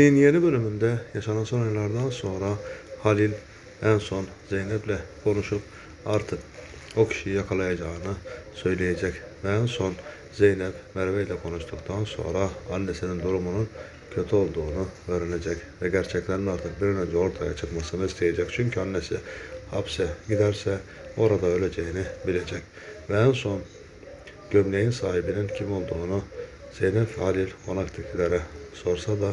Yeni bölümünde yaşanan son olaylardan sonra Halil en son Zeynep'le konuşup artık o kişiyi yakalayacağını söyleyecek. Ve en son Zeynep Merve ile konuştuktan sonra annesinin durumunun kötü olduğunu öğrenecek. Ve gerçeklerin artık bir önce ortaya çıkmasını isteyecek. Çünkü annesi hapse giderse orada öleceğini bilecek. Ve en son gömleğin sahibinin kim olduğunu Zeynep Halil konaktakilere sorsa da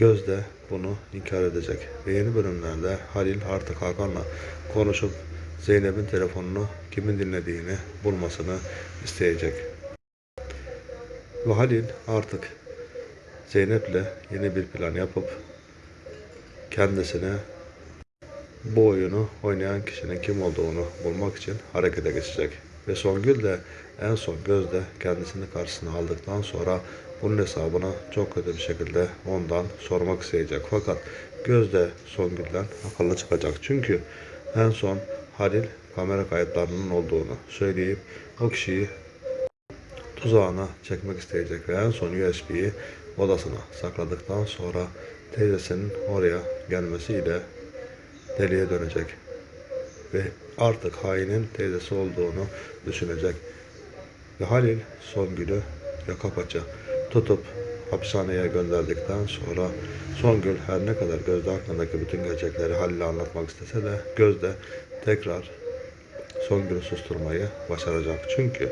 Gözde bunu inkar edecek ve yeni bölümlerde Halil artık Hakan'la konuşup Zeynep'in telefonunu kimin dinlediğini bulmasını isteyecek. Ve Halil artık Zeynep'le yeni bir plan yapıp kendisine bu oyunu oynayan kişinin kim olduğunu bulmak için harekete geçecek. Ve Songül de en son Gözde kendisini karşısına aldıktan sonra bunun hesabını çok kötü bir şekilde ondan sormak isteyecek. Fakat Gözde Songül'den akıllı çıkacak. Çünkü en son Halil kamera kayıtlarının olduğunu söyleyip o kişiyi tuzağına çekmek isteyecek ve en son USB'yi odasına sakladıktan sonra teyzesinin oraya gelmesiyle deliye dönecek ve artık hainin teyzesi olduğunu düşünecek. Ve Halil Songül'ü yaka paça tutup hapishaneye gönderdikten sonra Songül her ne kadar Gözde hakkındaki bütün gerçekleri Halil'e anlatmak istese de Gözde tekrar Songül'ü susturmayı başaracak. Çünkü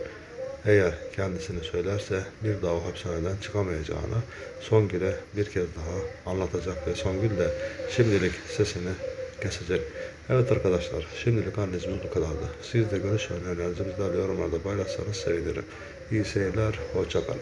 eğer kendisini söylerse bir daha o hapishaneden çıkamayacağını Songül'e bir kez daha anlatacak ve Songül de şimdilik sesini kesecek. Evet arkadaşlar şimdilik analizimiz bu kadardı. Siz de görüş önerilerinizi bizlerle yorumlarda paylaşsanız sevinirim. İyi seyirler, hoşçakalın.